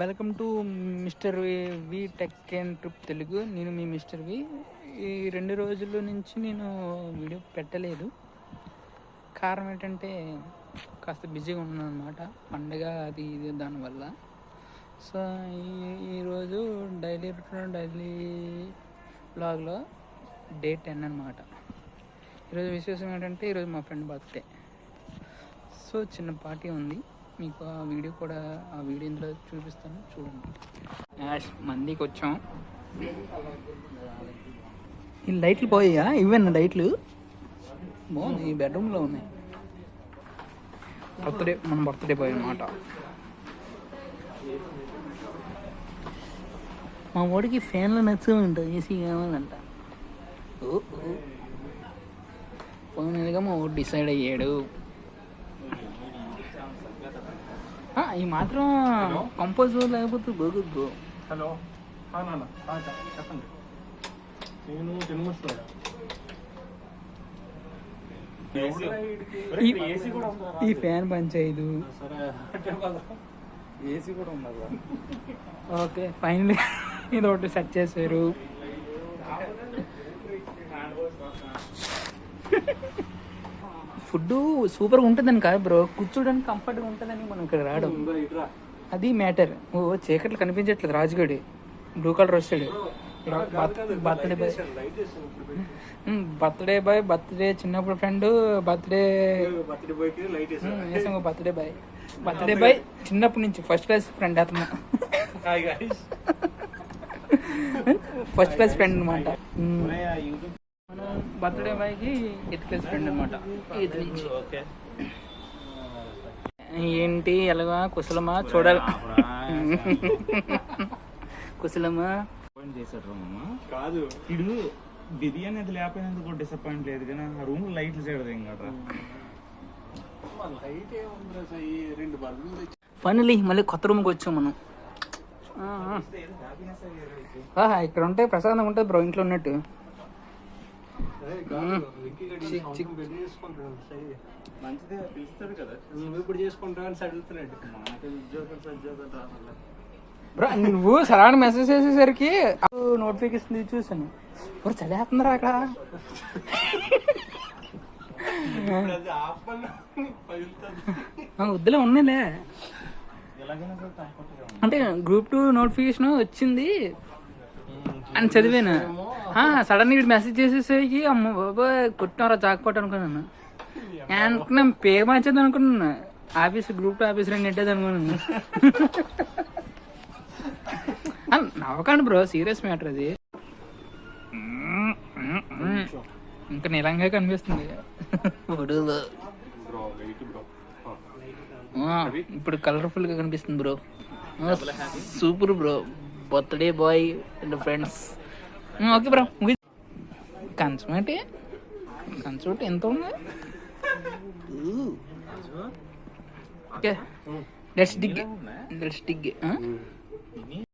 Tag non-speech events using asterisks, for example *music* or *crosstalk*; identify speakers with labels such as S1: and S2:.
S1: Welcome to mister V tech and trip Telugu నేను మీ mister వి ఈ రెండు రోజుల నుంచి నేను వీడియో పెట్టలేదు. కారణం ఏంటంటే కాస్త బిజీగా ఉన్నాను అనమాట పండగ అది ఇది దానివల్ల సో ఈ ఈరోజు డైలీ డైలీ బ్లాగ్లో డే టెన్ అనమాట ఈరోజు విశేషం ఏంటంటే ఈరోజు మా ఫ్రెండ్ బర్త్డే. సో చిన్న పార్టీ ఉంది. మీకు ఆ వీడియో కూడా ఆ వీడియో ఇందులో చూపిస్తాను. చూడండి. యాష్ మందికి వచ్చాం ఈ లైట్లు పోయా ఇవన్న లైట్లు? బాగుంది ఈ బెడ్రూమ్లో ఉన్నాయి. బర్త్డే మన బర్త్డే బాయ్ అనమాట మా వాడికి ఫ్యాన్లు నచ్చమంట ఏసీ కావాలంట. ఫైనల్గా మా వాడు డిసైడ్ అయ్యాడు ఆ, ఈ మాత్రం కంపోజ్ లేకపోతే బాగుంది బ్రో
S2: హలో నాన్న చెప్పండి. నేను
S1: ఈ-
S2: ఏసీ కూడా ఉందా
S1: ఈ ఫ్యాన్ పనిచేయదు
S2: సరే. ఏసీ కూడా ఉందా
S1: ఓకే ఫైనల్ ఇది ఒకటి సెట్ చేశారు. *laughs* ఫుడ్ సూపర్గా ఉంటుందని కాదు బ్రో. కూర్చోడానికి కంఫర్ట్గా ఉంటుందని మనం ఇక్కడ రావడం అది మ్యాటర్ ఓ చీకట్లు కనిపించట్లేదు రాజుగడి. బ్లూ కలర్ వస్తాడు birthday boy. Birthday boy birthday చిన్నప్పుడు friend birthday
S2: birthday
S1: boy *laughs* birthday boy చిన్నప్పటి నుంచి ఫస్ట్ క్లాస్ ఫ్రెండ్ అతను. ఫస్ట్ క్లాస్ ఫ్రెండ్ అనమాట బర్త్డే బాయ్కి ఎయిత్ క్లాస్ ఫ్రెండ్ అనమాట ఎయిత్ నుంచి.
S2: ఓకే.
S1: ఏంటి ఎలాగా? కుశలమా? చూడాలి. కుశలమా?
S2: కాదు
S3: ఇడు బిర్యానీ అది లేకపోయినందుకు డిసప్పాయింట్ లేదు కానీ ఆ రూమ్ లైట్లు చేయడం కదా
S1: ఫైనలీ మళ్ళీ కొత్త రూమ్కి వచ్చాం మనం. ఆ, ఆ. ఆహా, ఇక్కడ ఉంటే ప్రశాంతంగా ఉంటుంది బ్రో ఇంట్లో ఉన్నట్టు.
S3: మంచిదే పిలుస్తాడు కదా.
S2: నువ్వు ఇప్పుడు చేసుకుంటావు అని అడుగుతున్నాడు
S3: మనకి ఉద్యోగం సద్యోగం రావాలి?
S1: బ్రో నువ్వు మెసేజ్ చేసేసరికి నోటిఫికేషన్ చూసాను బ్రో చదివేస్తున్నారా అక్కడ. వద్దులే ఉన్నాయిలే అంటే గ్రూప్ టూ నోటిఫికేషన్ వచ్చింది. అని చదివాను. సడన్గా మెసేజ్ చేసేసరికి అమ్మ బాబా కొట్టినారా జాక్పాట్ అనుకున్నాను. అనుకున్నాను పేరు మార్చేది అనుకున్నాను. ఆఫీస్ గ్రూప్ టూ ఆఫీస్ రెండు నెట్టేది అనుకున్నాను. నవ్వకండి బ్రో సీరియస్ మ్యాటర్ అది. ఇంకా నిలంగా కనిపిస్తుంది. ఇప్పుడు కలర్ఫుల్గా కనిపిస్తుంది bro. Super bro. Birthday boy and friends okay bro కంచం ఏంటి కంచం ఏంటి ఎంత ఉంది okay let's dig let's dig